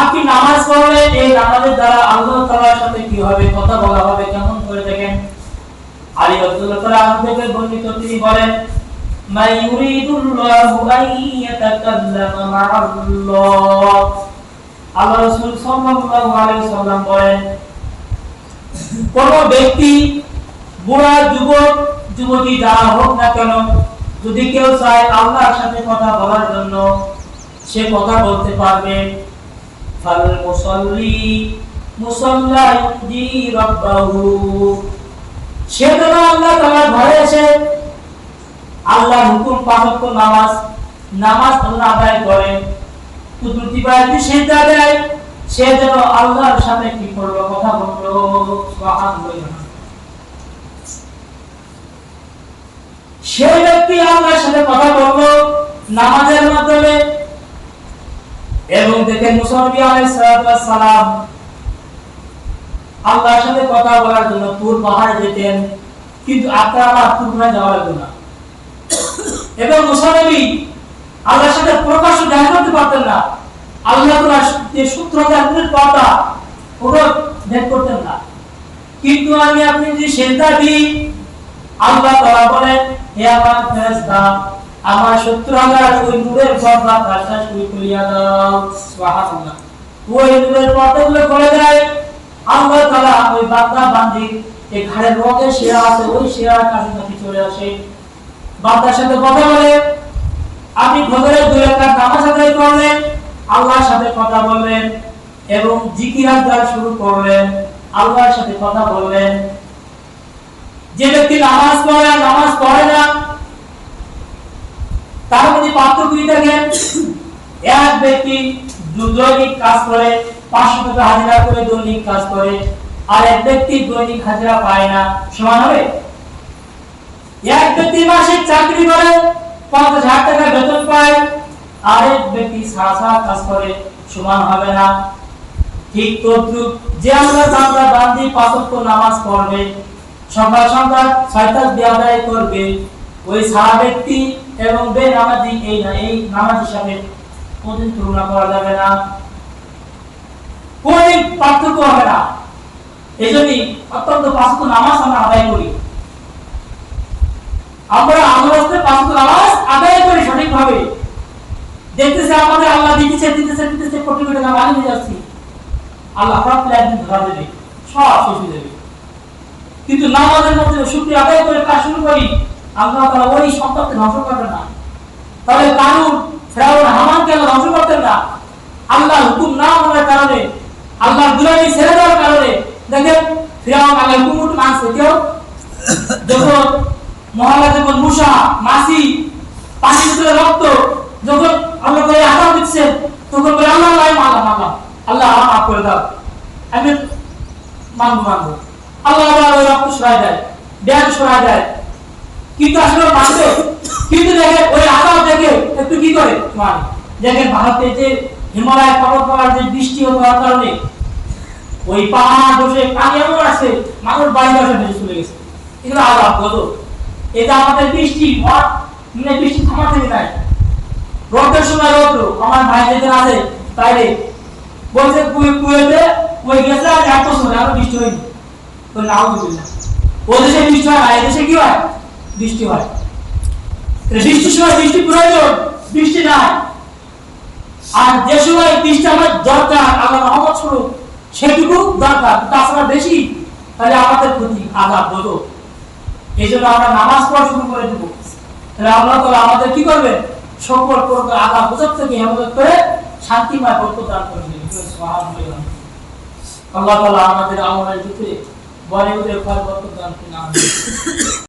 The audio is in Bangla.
আপনি নামাজ পড়লে এই নামাজের দ্বারা আল্লাহ তাআলার সাথে কি হবে? কথা বলা হবে। কেমন করে দেখেন? আলী রাদিয়াল্লাহু তাআলা থেকে বর্ণিত, তিনি বলেন মা ইউরিদুল্লাহু আন ইয়াতাকাল্লামা মা'আল্লাহ। আল্লাহ রাসূল সাল্লাল্লাহু আলাইহি সাল্লাম বলেন, কোন ব্যক্তি বুড়া যুবক, যুবতী যারা হোক না কেন, যদি কেউ চায় আল্লাহর সাথে কথা বলার জন্য, সে কথা বলতে পারবে। সে যেন আল্লাহ আল্লাহর সাথে কথা ব্যক্তি আল্লাহর সাথে কথা নামাজের মাধ্যমে এবং দেখেন মুসলমান আলাইহিস সালাম আল্লাহর সাথে কথা বলার জন্য তুর পাহাড়ে যেতেন, কিন্তু আপনার আমার তুর পাহাড়ে যাওয়া লাগতো এবং মুসানবী আল্লাহর সাথে প্রকাশ্য দেখা করতে পারতেন না। আল্লাহ তাআলা যে সূত্র জানতেন কথা ওটা ভেদ করতেন না। কিন্তু আমি আপনি যদি সেজদা দিই, আল্লাহ তাআলা বলেন, হে আমার ফেরেশতা আমার শত্রু হাজার ওই নূরের পর্দা কাজটা শুরু করিয়া দাও। সুবহানাল্লাহ। ওই নূরের পর্দাগুলো করে দেয়। আল্লাহ তাআলা ওই বান্দা বান্দি এই ঘাড়ের রগে শিরা আছে, ওই শিরার কাছে নাকি চলে আসে। বান্দার সাথে কথা বলে। আপনি ফজরের দুই রাকাত নামাজ আদায় করলেন, আল্লাহর সাথে কথা বললেন এবং জিকির আজকার শুরু করলেন, আল্লাহর সাথে কথা বললেন। যে ব্যক্তি নামাজ পড়ে নামাজ পড়ে না তার এক ব্যক্তি দৈনিক কাজ করে, পাঁচশো টাকা হাজিরা করে দৈনিক কাজ করে, আর এক ব্যক্তি দৈনিক হাজিরা পায় না। সমান হবে? এক ব্যক্তি মাসিক চাকরি করে, পঞ্চাশ হাজার টাকা বেতন পায় ব্যক্তি সারা সারা কাজ করে, সমান হবে না। ঠিক তদ্রুপ যে আমরা বান্দা বান্দি পাঁচক্য নামাজ পড়বে, সকাল সন্ধ্যা ছয়টার দিয়ে আদায় করবে ওই সারা ব্যক্তি এবং বে নামাজি এই না, এই নামাজ হিসাবে কোনদিন তুলনা করা যাবে না। কোনদিন পার্থক্য হবে না। এই জন্যই অত্যন্ত পাঁচক্য নামাজ আমরা আদায় করি। আমরা আল্লাহর পাঁচক্য নামাজ আদায় করি সঠিকভাবে। দেখতেছে আমাদের আল্লাহ দিতেছে দিতেছে দিতেছে, কোটি কোটি টাকা মালিক হয়ে যাচ্ছি। আল্লাহ রাব্বুল একদিন ধরা দেবে, সব শেষ হয়ে যাবে। কিন্তু নামাজের মধ্যে শুকরিয়া আদায় করে কাজ শুরু করি। আল্লাহ তাআলা ওই সম্পদকে ধ্বংস করবেন না। তাহলে কারুন, ফেরাউন, হামানকে আল্লাহ ধ্বংস করতেন না। আল্লাহর হুকুম না মানার কারণে, আল্লাহর দুলামি ছেড়ে দেওয়ার কারণে দেখেন, ফেরাউন আল্লাহর হুকুম মানছে কেউ যখন মহল্লা যখন মুসা, মাসি পানি ভিতরে রক্ত যখন আল্লাহ করে আঘাত দিচ্ছে তখন বলে, আল্লাহ আল্লাহ মানলাম আল্লাহ আমার মাফ করে দাও। আমি মানবো মানবো। আল্লাহ ওই রক্ত সরাই দেয়, ব্যাগ সরাই দেয়। কিন্তু আসলে মানবে কিন্তু দেখে ওই আঘাত দেখে একটু কি করে? মানে দেখেন ভারতে যে হিমালয় পর্বত পাহাড় যে বৃষ্টি হওয়ার কারণে ওই পাহাড় বসে পানি এমন আছে মানুষ বাড়ি বাসা ভেসে চলে গেছে। এগুলো আঘাত কত এটা আমাদের বৃষ্টি মানে বৃষ্টি থামার থেকে নাই রোদের সময় রোদ্র, আমার ভাই যেতে আছে তাইলে বলছে, কুয়ে, কুয়েতে ওই গেছে আর এক বছর আর বৃষ্টি হয়নি। তো নাও বুঝি না। ও দেশে বৃষ্টি হয় না, এই দেশে কি হয়? বৃষ্টি হয়। বৃষ্টির সময় বৃষ্টি প্রয়োজন, বৃষ্টি নাই। আর যে সময় বৃষ্টি আমার দরকার, আল্লাহ রহমত স্বরূপ সেটুকু দরকার তাছাড়া বেশি, তাহলে আমাদের প্রতি আঘাত হতো এই জন্য আমরা নামাজ পড়া শুরু করে দেবো। তাহলে আল্লাহ তাআলা আমাদের কি করবে সকল প্রকার আঘাত বোঝার থেকে হেফাজত করে শান্তিময় বরকত দান করে দিবেন। আল্লাহ তাআলা আমাদের আমলের ভিতরে বলিউডের ফল বরকত দান আমিন।